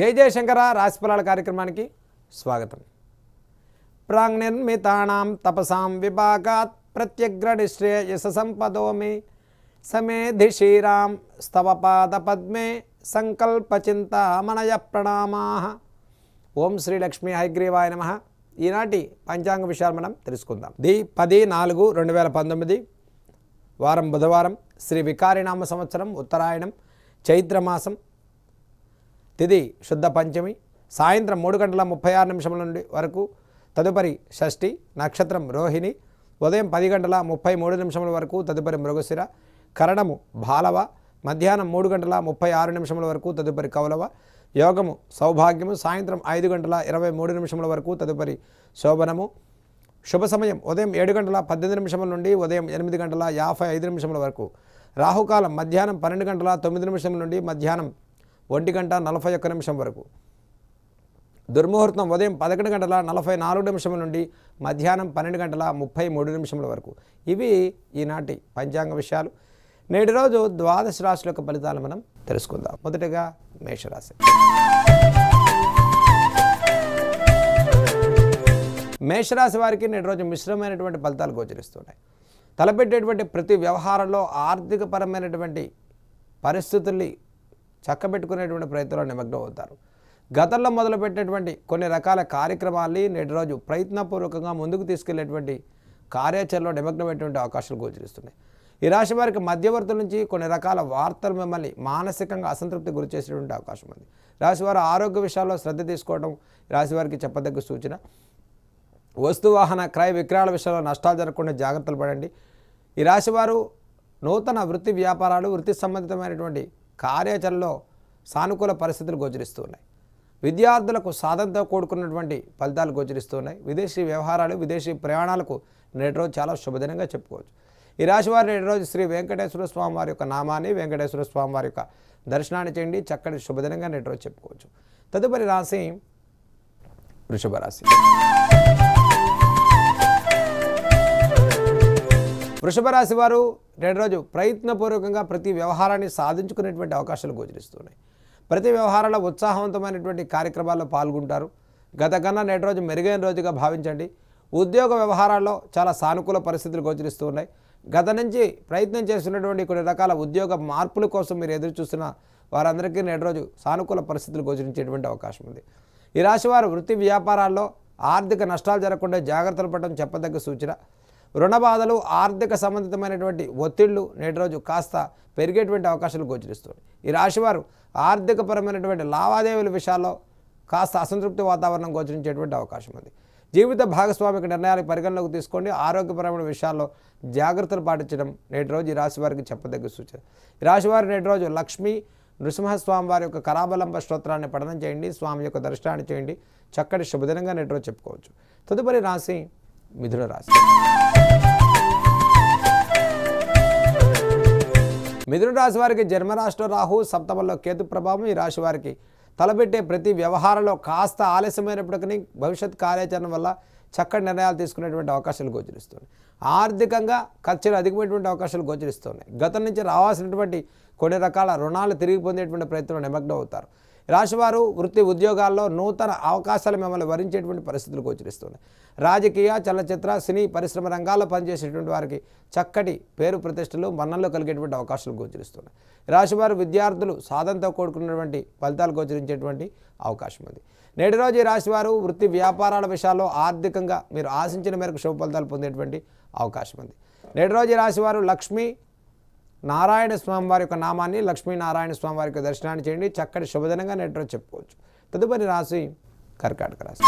జై జయశంకర రాశిఫలాల కార్యక్రమానికి స్వాగతం. ప్రాంగ్నిర్మితానాం తపసాం విభాగాత్ ప్రత్యగ్రనిశ్రే యశ సంపదో మే సమేధి శ్రీరాం స్తవ పాద పద్మే సంకల్పచింతామణయ ప్రణామా. ఓం శ్రీ లక్ష్మీ హైగ్రీవాయ నమ. ఈనాటి పంచాంగ విషయాలు మనం తెలుసుకుందాం. ది పది నాలుగు రెండు వేల పంతొమ్మిది వారం బుధవారం శ్రీ వికారినామ సంవత్సరం ఉత్తరాయణం చైత్రమాసం తిది శుద్ధ పంచమి సాయంత్రం మూడు గంటల ముప్పై ఆరు నిమిషముల నుండి వరకు తదుపరి షష్ఠి నక్షత్రం రోహిణి ఉదయం పది గంటల ముప్పై మూడు నిమిషముల వరకు తదుపరి మృగశిర కరణము బాలవ మధ్యాహ్నం మూడు గంటల ముప్పై ఆరు నిమిషముల వరకు తదుపరి కౌలవ యోగము సౌభాగ్యము సాయంత్రం ఐదు గంటల ఇరవై మూడు నిమిషముల వరకు తదుపరి శోభనము శుభ సమయం ఉదయం ఏడు గంటల పద్దెనిమిది నిమిషముల నుండి ఉదయం ఎనిమిది గంటల యాభై ఐదు నిమిషముల వరకు రాహుకాలం మధ్యాహ్నం పన్నెండు గంటల తొమ్మిది నిమిషముల నుండి మధ్యాహ్నం ఒంటి గంట నలభై ఒక్క నిమిషం వరకు. దుర్ముహూర్తం ఉదయం పదకొండు గంటల నలభై నాలుగు నిమిషం నుండి మధ్యాహ్నం పన్నెండు గంటల ముప్పై మూడు నిమిషముల వరకు. ఇవి ఈనాటి పంచాంగ విషయాలు. నేటి రోజు ద్వాదశ రాశుల యొక్క ఫలితాలు మనం తెలుసుకుందాం. మొదటగా మేషరాశి. మేషరాశి వారికి నేటి రోజు మిశ్రమైనటువంటి ఫలితాలు గోచరిస్తున్నాయి. తలపెట్టేటువంటి ప్రతి వ్యవహారంలో ఆర్థికపరమైనటువంటి పరిస్థితుల్ని చక్కబెట్టుకునేటువంటి ప్రయత్నంలో నిమగ్నం అవుతారు. గతంలో మొదలుపెట్టినటువంటి కొన్ని రకాల కార్యక్రమాల్ని నేటి రోజు ప్రయత్నపూర్వకంగా ముందుకు తీసుకెళ్ళేటువంటి కార్యాచరణలో నిమగ్నమైనటువంటి అవకాశాలు గోచరిస్తున్నాయి. ఈ రాశి వారికి మధ్యవర్తుల నుంచి కొన్ని రకాల వార్తలు మిమ్మల్ని మానసికంగా అసంతృప్తి గురి చేసేటువంటి అవకాశం ఉంది. రాశివారు ఆరోగ్య విషయాల్లో శ్రద్ధ తీసుకోవడం రాశివారికి చెప్పదగ్గ సూచన. వస్తు వాహన క్రయ విక్రయాల విషయంలో నష్టాలు జరగకుండా జాగ్రత్తలు పడండి. ఈ రాశివారు నూతన వృత్తి వ్యాపారాలు వృత్తి సంబంధితమైనటువంటి కార్యాచరణలో సానుకూల పరిస్థితులు గోచరిస్తూ ఉన్నాయి. విద్యార్థులకు సాధనతో కూడుకున్నటువంటి ఫలితాలు గోచరిస్తున్నాయి విదేశీ వ్యవహారాలు విదేశీ ప్రయాణాలకు నేటి రోజు చాలా శుభదినంగా చెప్పుకోవచ్చు. ఈ రాశివారు నేటి రోజు శ్రీ వెంకటేశ్వర స్వామి వారి యొక్క నామాన్ని వెంకటేశ్వర స్వామి వారి యొక్క దర్శనాన్ని చేయండి. చక్కటి శుభదినంగా నేటి రోజు చెప్పుకోవచ్చు. తదుపరి రాశి వృషభ రాశి. వృషభ రాశి వారు రెండు రోజు ప్రయత్నపూర్వకంగా ప్రతి వ్యవహారాన్ని సాధించుకునేటువంటి అవకాశాలు గోచరిస్తున్నాయి. ప్రతి వ్యవహారంలో ఉత్సాహవంతమైనటువంటి కార్యక్రమాల్లో పాల్గొంటారు. గత కన్నా నేటి రోజు మెరుగైన రోజుగా భావించండి. ఉద్యోగ వ్యవహారాల్లో చాలా సానుకూల పరిస్థితులు గోచరిస్తూ ఉన్నాయి గత నుంచి ప్రయత్నం చేస్తున్నటువంటి కొన్ని రకాల ఉద్యోగ మార్పుల కోసం మీరు ఎదురు చూస్తున్న వారందరికీ నేటి రోజు సానుకూల పరిస్థితులు గోచరించేటువంటి అవకాశం ఉంది. ఈ రాశివారు వృత్తి వ్యాపారాల్లో ఆర్థిక నష్టాలు జరగకుండా జాగ్రత్తలు పడడం చెప్పదగ్గ సూచన. రుణ బాధలు ఆర్థిక సంబంధితమైనటువంటి ఒత్తిళ్ళు నేటి రోజు కాస్త పెరిగేటువంటి అవకాశాలు గోచరిస్తుంది ఈ రాశివారు ఆర్థికపరమైనటువంటి లావాదేవీల విషయాల్లో కాస్త అసంతృప్తి వాతావరణం గోచరించేటువంటి అవకాశం ఉంది. జీవిత భాగస్వామిక నిర్ణయాలు పరిగణలోకి తీసుకోండి. ఆరోగ్యపరమైన విషయాల్లో జాగ్రత్తలు పాటించడం నేటి రోజు ఈ రాశి వారికి చెప్పదగ్గ సూచన. ఈ రాశివారు నేటి రోజు లక్ష్మి నృసింహస్వామి వారి యొక్క కరాబలంబ స్తోత్రాన్ని పఠనం చేయండి. స్వామి యొక్క దర్శనాన్ని చేయండి. చక్కటి శుభదినంగా నేటి రోజు చెప్పుకోవచ్చు. తదుపరి రాశి మిథున రాశి. మిథున రాశి వారికి జన్మరాష్ట్ర రాహు సప్తమంలో కేతు ప్రభావం ఈ రాశి వారికి తలపెట్టే ప్రతి వ్యవహారంలో కాస్త ఆలస్యమైనప్పటికీ భవిష్యత్ కార్యాచరణ వల్ల చక్కటి నిర్ణయాలు తీసుకునేటువంటి అవకాశాలు గోచరిస్తున్నాయి. ఆర్థికంగా ఖర్చులు అధికమైనటువంటి అవకాశాలు గోచరిస్తున్నాయి. గతం నుంచి రావాల్సినటువంటి కొన్ని రకాల రుణాలు తిరిగి పొందేటువంటి ప్రయత్నంలో నిమగ్నం అవుతారు. రాశివారు వృత్తి ఉద్యోగాల్లో నూతన అవకాశాలు మిమ్మల్ని వరించేటువంటి పరిస్థితులు గోచరిస్తున్నాయి రాజకీయ చలనచిత్ర సినీ పరిశ్రమ రంగాల్లో పనిచేసేటువంటి వారికి చక్కటి పేరు ప్రతిష్టలు మన్నల్లో కలిగేటువంటి అవకాశాలు గోచరిస్తున్నాయి. రాశివారు విద్యార్థులు సాధనతో కూడుకున్నటువంటి ఫలితాలు గోచరించేటువంటి అవకాశం ఉంది. నేటి రోజు ఈ రాశివారు వృత్తి వ్యాపారాల విషయాల్లో ఆర్థికంగా మీరు ఆశించిన మేరకు శుభ ఫలితాలు పొందేటువంటి అవకాశం ఉంది. నేటి రోజు ఈ రాశివారు లక్ష్మీ నారాయణ స్వామి వారి యొక్క నామాన్ని లక్ష్మీనారాయణ స్వామివారి యొక్క దర్శనాన్ని చేయండి. చక్కటి శుభదినంగా నేటి రోజు చెప్పుకోవచ్చు. తదుపరి రాశి కర్కాటక రాశి.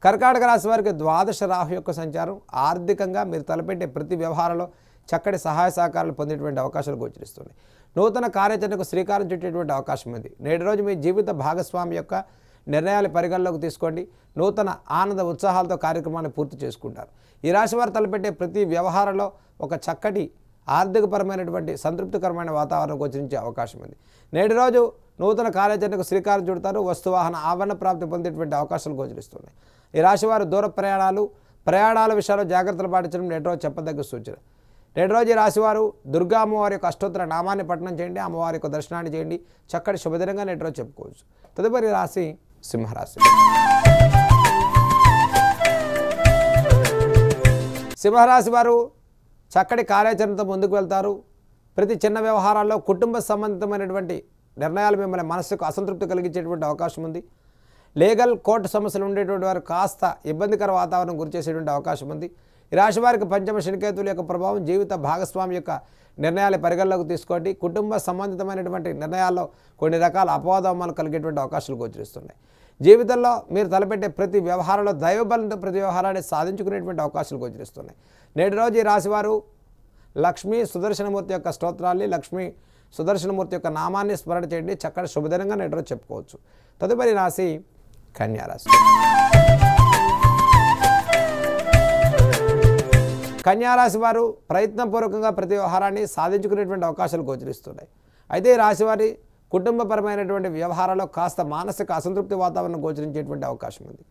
కర్కాటక రాశి వారికి ద్వాదశ రాహు యొక్క సంచారం ఆర్థికంగా మీరు తలపెట్టే ప్రతి వ్యవహారంలో చక్కటి సహాయ సహకారాలు పొందేటువంటి అవకాశాలు గోచరిస్తున్నాయి. నూతన కార్యాచరణకు శ్రీకారం చుట్టేటువంటి అవకాశం ఉంది. నేటి రోజు మీ జీవిత భాగస్వామి యొక్క నిర్ణయాలు పరిగణలోకి తీసుకోండి. నూతన ఆనంద ఉత్సాహాలతో కార్యక్రమాన్ని పూర్తి చేసుకుంటారు. ఈ రాశి వారు తలపెట్టే ప్రతి వ్యవహారంలో ఒక చక్కటి ఆర్థికపరమైనటువంటి సంతృప్తికరమైన వాతావరణం గోచరించే అవకాశం ఉంది. నేటి రోజు నూతన కార్యాచరణకు శ్రీకారం చుడతారు. వస్తువాహన ఆవరణ ప్రాప్తి పొందేటువంటి అవకాశాలు గోచరిస్తున్నాయి. ఈ రాశివారు దూర ప్రయాణాలు ప్రయాణాల విషయాల్లో జాగ్రత్తలు పాటించడం నేటి రోజు చెప్పదగ్గ సూచన. నేటి రోజు ఈ రాశివారు దుర్గా అమ్మవారి యొక్క అష్టోత్తర నామాన్ని పఠనం చేయండి. అమ్మవారి యొక్క దర్శనాన్ని చేయండి. చక్కటి శుభదినంగా నేటి రోజు చెప్పుకోవచ్చు. తదుపరి రాశి సింహరాశి సింహరాశి వారు చక్కటి కార్యాచరణతో ముందుకు వెళ్తారు. ప్రతి చిన్న వ్యవహారాల్లో కుటుంబ సంబంధితమైనటువంటి నిర్ణయాలు మిమ్మల్ని మనసుకు అసంతృప్తి కలిగించేటువంటి అవకాశం ఉంది. లీగల్ కోర్టు సమస్యలు ఉండేటువంటి వారు కాస్త ఇబ్బందికర వాతావరణం గురిచేసేటువంటి అవకాశం ఉంది. ఈ రాశి వారికి పంచమ శనికేతుల యొక్క ప్రభావం జీవిత భాగస్వామి యొక్క నిర్ణయాలు పరిగణలోకి తీసుకోండి. కుటుంబ సంబంధితమైనటువంటి నిర్ణయాల్లో కొన్ని రకాల అపవాదమాలు కలిగేటువంటి అవకాశాలు గోచరిస్తున్నాయి. జీవితంలో మీరు తలపెట్టే ప్రతి వ్యవహారంలో దైవబలంతో ప్రతి వ్యవహారాన్ని సాధించుకునేటువంటి అవకాశాలు గోచరిస్తున్నాయి. నేటి రోజు ఈ రాశివారు లక్ష్మీ సుదర్శనమూర్తి యొక్క స్తోత్రాన్ని లక్ష్మీ సుదర్శనమూర్తి యొక్క నామాన్ని స్మరణ చేయండి. చక్కటి శుభదినంగా నేటి రోజు చెప్పుకోవచ్చు. తదుపరి రాశి కన్యారాశి కన్యారాశి వారు ప్రయత్నపూర్వకంగా ప్రతి వ్యవహారాన్ని సాధించుకునేటువంటి అవకాశాలు గోచరిస్తున్నాయి. అయితే ఈ రాశివారి కుటుంబపరమైనటువంటి వ్యవహారాల్లో కాస్త మానసిక అసంతృప్తి వాతావరణం గోచరించేటువంటి అవకాశం ఉంది.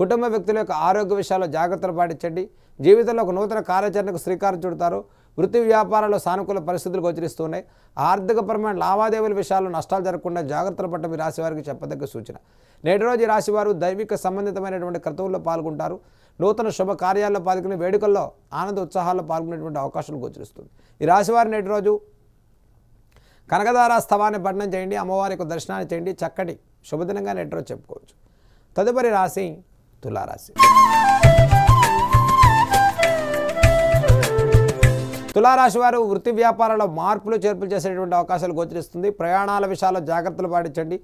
కుటుంబ వ్యక్తుల యొక్క ఆరోగ్య విషయాల్లో జాగ్రత్తలు పాటించండి. జీవితంలో ఒక నూతన కార్యాచరణకు శ్రీకారం చుడతారు. వృత్తి వ్యాపారాల్లో సానుకూల పరిస్థితులు గోచరిస్తున్నాయి. ఆర్థికపరమైన లావాదేవీల విషయాల్లో నష్టాలు జరగకుండా జాగ్రత్తలు పట్ట మీ రాశి వారికి చెప్పదగ్గ సూచన. నేటి రోజు ఈ రాశి వారు దైవిక సంబంధితమైనటువంటి క్రతువుల్లో పాల్గొంటారు. నూతన శుభ కార్యాల్లో పాల్గొనే వేడుకల్లో ఆనంద ఉత్సాహాల్లో పాల్గొనేటువంటి అవకాశాలు గోచరిస్తుంది. ఈ రాశివారు నేటి రోజు కనకదార స్థవాన్ని పఠనం చేయండి అమ్మవారి యొక్క దర్శనాన్ని చేయండి చక్కటి శుభదినంగా నేటి రోజు చెప్పుకోవచ్చు. తదుపరి రాశి తులారాశి. తులారాశి వారు వృత్తి వ్యాపారాల్లో మార్పులు చేర్పులు చేసేటువంటి అవకాశాలు గోచరిస్తుంది. ప్రయాణాల విషయాల్లో జాగ్రత్తలు పాటించండి.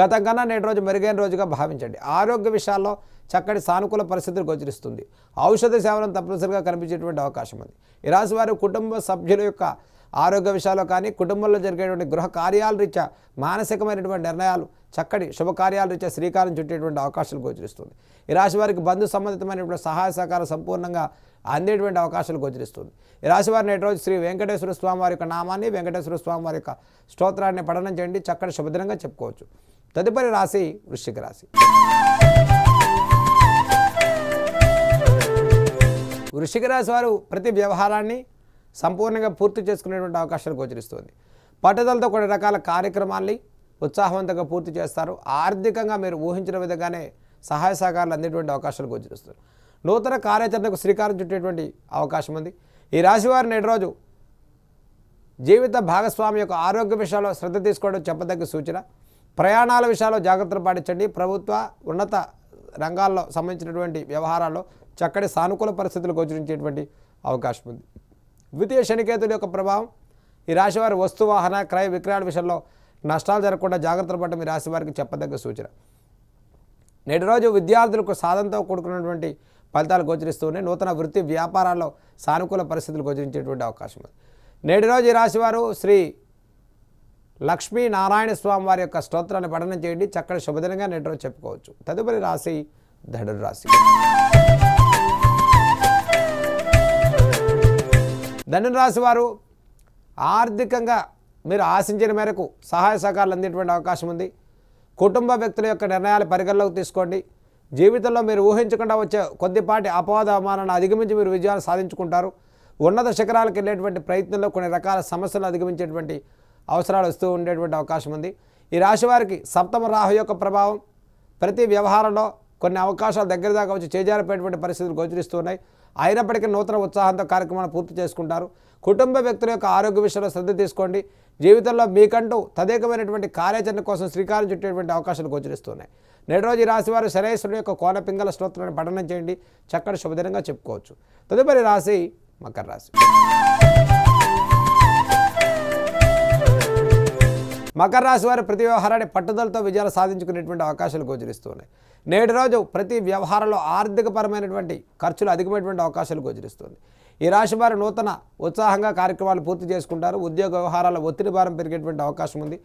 గతం కన్నా నేటి రోజు మెరుగైన రోజుగా భావించండి. ఆరోగ్య విషయాల్లో చక్కటి సానుకూల పరిస్థితులు గోచరిస్తుంది. ఔషధ సేవలను తప్పనిసరిగా కనిపించేటువంటి అవకాశం ఉంది. ఈ రాశి వారు కుటుంబ సభ్యుల యొక్క ఆరోగ్య విషయాల్లో కానీ కుటుంబంలో జరిగేటువంటి గృహ కార్యాల రీత్యా మానసికమైనటువంటి నిర్ణయాలు చక్కటి శుభకార్యాల రీత్యా శ్రీకారం చుట్టేటువంటి అవకాశాలు గోచరిస్తుంది. ఈ రాశి వారికి బంధు సంబంధితమైనటువంటి సహాయ సహకారం సంపూర్ణంగా అందేటువంటి అవకాశాలు గోచరిస్తుంది. ఈ రాశి వారిని నేటి రోజు శ్రీ వెంకటేశ్వర స్వామి వారి యొక్క నామాన్ని వెంకటేశ్వర స్వామి వారి యొక్క స్తోత్రాన్ని పఠనం చేయండి. చక్కటి శుభద్రంగా చెప్పుకోవచ్చు. తదుపరి రాశి వృశ్చిక రాశి. వృశ్చిక రాశి వారు ప్రతి వ్యవహారాన్ని సంపూర్ణంగా పూర్తి చేసుకునేటువంటి అవకాశాలు గోచరిస్తుంది. పట్టుదలతో కొన్ని రకాల కార్యక్రమాల్ని ఉత్సాహవంతంగా పూర్తి చేస్తారు. ఆర్థికంగా మీరు ఊహించిన విధంగానే సహాయ సహకారాలు అందేటువంటి అవకాశాలు గోచరిస్తారు నూతన కార్యాచరణకు శ్రీకారం చుట్టేటువంటి అవకాశం ఉంది. ఈ రాశి వారు నేటి రోజు జీవిత భాగస్వామి యొక్క ఆరోగ్య విషయాల్లో శ్రద్ధ తీసుకోవడం చెప్పదగ్గ సూచన. ప్రయాణాల విషయాల్లో జాగ్రత్తలు పాటించండి. ప్రభుత్వ ఉన్నత రంగాల్లో సంబంధించినటువంటి వ్యవహారాల్లో చక్కటి సానుకూల పరిస్థితులు గోచరించేటువంటి అవకాశం ఉంది. ద్వితీయ శనికేతుల యొక్క ప్రభావం. ఈ రాశివారి వస్తువాహన వస్తు వాహన క్రయ విక్రయాల విషయంలో నష్టాలు జరగకుండా జాగ్రత్తలు పడటం ఈ రాశి వారికి చెప్పదగ్గ సూచన. నేటి రోజు విద్యార్థులకు సాధనతో కూడుకున్నటువంటి ఫలితాలు గోచరిస్తూనే నూతన వృత్తి వ్యాపారాల్లో సానుకూల పరిస్థితులు గోచరించేటువంటి అవకాశం ఉంది. నేటి రోజు ఈ రాశివారు శ్రీ లక్ష్మీ నారాయణ స్వామి వారి యొక్క స్తోత్రాన్ని పఠనం చేయండి. చక్కటి శుభదినంగా నేటి రోజు చెప్పుకోవచ్చు. తదుపరి రాశి ధనుడు రాశి ధనురాశి రాశి వారు ఆర్థికంగా మీరు ఆశించిన మేరకు సహాయ సహకారాలు అందేటువంటి అవకాశం ఉంది. కుటుంబ వ్యక్తుల యొక్క నిర్ణయాలు పరిగణలోకి తీసుకోండి. జీవితంలో మీరు ఊహించకుండా వచ్చే కొద్దిపాటి అపవాద అవమానాన్ని అధిగమించి మీరు విజయాలు సాధించుకుంటారు. ఉన్నత శిఖరాలకు వెళ్ళేటువంటి ప్రయత్నంలో కొన్ని రకాల సమస్యలను అధిగమించేటువంటి అవసరాలు వస్తూ ఉండేటువంటి అవకాశం ఉంది. ఈ రాశి వారికి సప్తమ రాహు యొక్క ప్రభావం ప్రతి వ్యవహారంలో కొన్ని అవకాశాలు దగ్గర దాకా వచ్చి చేజారిపోయేటువంటి పరిస్థితులు గోచరిస్తున్నాయి అయినప్పటికీ నూతన ఉత్సాహంతో కార్యక్రమాన్ని పూర్తి చేసుకుంటారు. కుటుంబ వ్యక్తుల యొక్క ఆరోగ్య విషయంలో శ్రద్ధ తీసుకోండి. జీవితంలో మీకంటూ తదేకమైనటువంటి కార్యాచరణ కోసం శ్రీకారం చుట్టేటువంటి అవకాశాలు గోచరిస్తున్నాయి. నేటి రోజు ఈ రాశి వారు యొక్క కోన పింగళ స్తోత్రాన్ని పఠనం చేయండి. చక్కటి శుభదినంగా చెప్పుకోవచ్చు. తదుపరి రాశి మకర రాశి. మకర రాశి వారి ప్రతి వ్యవహారాన్ని పట్టుదలతో విజయాలు సాధించుకునేటువంటి అవకాశాలు గోచరిస్తున్నాయి. నేటి రోజు ప్రతి వ్యవహారంలో ఆర్థికపరమైనటువంటి ఖర్చులు అధికమైనటువంటి అవకాశాలు గోచరిస్తుంది ఈ రాశి వారి నూతన ఉత్సాహంగా కార్యక్రమాలు పూర్తి చేసుకుంటారు. ఉద్యోగ వ్యవహారాల ఒత్తిడి భారం పెరిగేటువంటి అవకాశం ఉంది.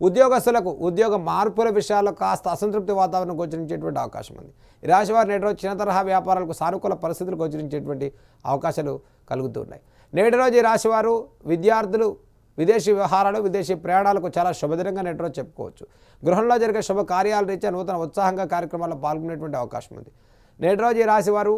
ఉద్యోగస్తులకు ఉద్యోగ మార్పుల విషయాల్లో కాస్త అసంతృప్తి వాతావరణం గోచరించేటువంటి అవకాశం ఉంది. ఈ రాశి వారి నేటి రోజు చిన్న తరహా వ్యాపారాలకు సానుకూల పరిస్థితులు గోచరించేటువంటి అవకాశాలు కలుగుతున్నాయి నేటి రోజు ఈ రాశివారు విద్యార్థులు విదేశీ వ్యవహారాలు విదేశీ ప్రయాణాలకు చాలా శుభదినంగా నేటి చెప్పుకోవచ్చు. గృహంలో జరిగే శుభ కార్యాల రీత్యా నూతన ఉత్సాహంగా కార్యక్రమాల్లో పాల్గొనేటువంటి అవకాశం ఉంది. నేటి రోజు ఈ రాశివారు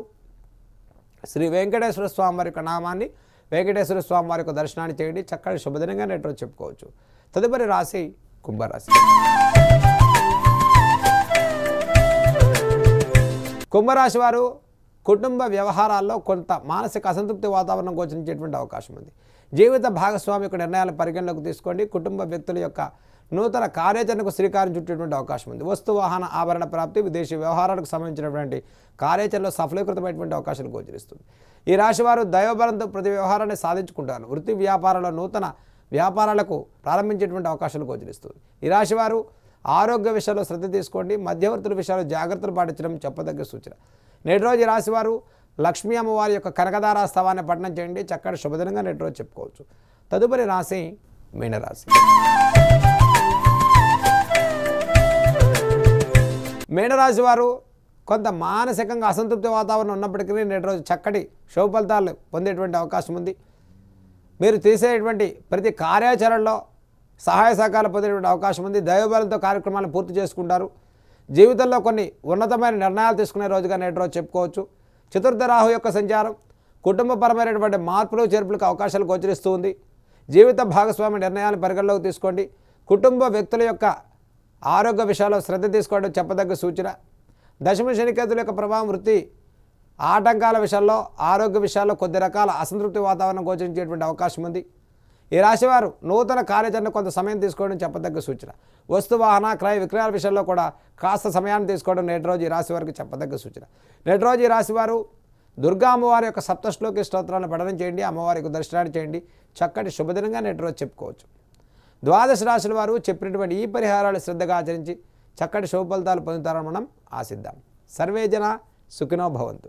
శ్రీ వెంకటేశ్వర స్వామి వారి యొక్క నామాన్ని వెంకటేశ్వర స్వామి వారి యొక్క దర్శనాన్ని చేయండి. చక్కటి శుభదినంగా నేటి చెప్పుకోవచ్చు. తదుపరి రాశి కుంభరాశి. కుంభరాశి వారు కుటుంబ వ్యవహారాల్లో కొంత మానసిక అసంతృప్తి వాతావరణం గోచరించేటువంటి అవకాశం ఉంది. జీవిత భాగస్వామి యొక్క నిర్ణయాలు పరిగణలోకి తీసుకోండి. కుటుంబ వ్యక్తుల యొక్క నూతన కార్యాచరణకు శ్రీకారం చుట్టేటువంటి అవకాశం ఉంది. వస్తు వాహన ఆభరణ ప్రాప్తి విదేశీ వ్యవహారాలకు సంబంధించినటువంటి కార్యాచరణలో సఫలీకృతమైనటువంటి అవకాశాలు గోచరిస్తుంది. ఈ రాశి వారు దైవబలంతో ప్రతి వ్యవహారాన్ని సాధించుకుంటారు. వృత్తి వ్యాపారంలో నూతన వ్యాపారాలకు ప్రారంభించేటువంటి అవకాశాలు గోచరిస్తుంది. ఈ రాశి వారు ఆరోగ్య విషయాల్లో శ్రద్ధ తీసుకోండి. మధ్యవర్తుల విషయాల్లో జాగ్రత్తలు పాటించడం చెప్పదగ్గ సూచన. నేటి రోజు రాశివారు లక్ష్మీ అమ్మవారి యొక్క కనకదారా స్థవాన్ని పఠనం చేయండి. చక్కటి శుభదినంగా నేటి రోజు చెప్పుకోవచ్చు. తదుపరి రాశి మీనరాశి. మీనరాశి వారు కొంత మానసికంగా అసంతృప్తి వాతావరణం ఉన్నప్పటికీ నేటి రోజు చక్కటి శుభ ఫలితాలు పొందేటువంటి అవకాశం ఉంది. మీరు తీసేటువంటి ప్రతి కార్యాచరణలో సహాయ సహకారాలు పొందేటువంటి అవకాశం ఉంది. దైవబలంతో కార్యక్రమాలను పూర్తి చేసుకుంటారు. జీవితంలో కొన్ని ఉన్నతమైన నిర్ణయాలు తీసుకునే రోజుగా నేటి రోజు చెప్పుకోవచ్చు. చతుర్థ రాహు యొక్క సంచారం కుటుంబపరమైనటువంటి మార్పులు చేర్పులకు అవకాశాలు గోచరిస్తూ ఉంది. జీవిత భాగస్వామి నిర్ణయాలను పరిగణలోకి తీసుకోండి. కుటుంబ వ్యక్తుల యొక్క ఆరోగ్య విషయాల్లో శ్రద్ధ తీసుకోవడం చెప్పదగ్గ సూచన. దశమ శనికేతుల యొక్క ప్రభావం వృత్తి ఆటంకాల విషయాల్లో ఆరోగ్య విషయాల్లో కొద్ది రకాల అసంతృప్తి వాతావరణం గోచరించేటువంటి అవకాశం ఉంది. ఈ రాశివారు నూతన కార్యాచరణ కొంత సమయం తీసుకోవడం చెప్పదగ్గ సూచన. వస్తు వాహన క్రయ విక్రయాల విషయంలో కూడా కాస్త సమయాన్ని తీసుకోవడం నేటి రోజు ఈ రాశి వారికి చెప్పదగ్గ సూచన. నేటి రోజు ఈ రాశివారు దుర్గా అమ్మవారి యొక్క సప్తశ్లోకి స్తోత్రాలను పఠనం చేయండి అమ్మవారి యొక్క దర్శనాన్ని చేయండి. చక్కటి శుభదినంగా నేటి రోజు చెప్పుకోవచ్చు. ద్వాదశ రాశుల వారు చెప్పినటువంటి ఈ పరిహారాలు శ్రద్ధగా ఆచరించి చక్కటి శుభ ఫలితాలు పొందుతారని మనం ఆశిద్దాం. సర్వే జన సుఖినో భవంతు.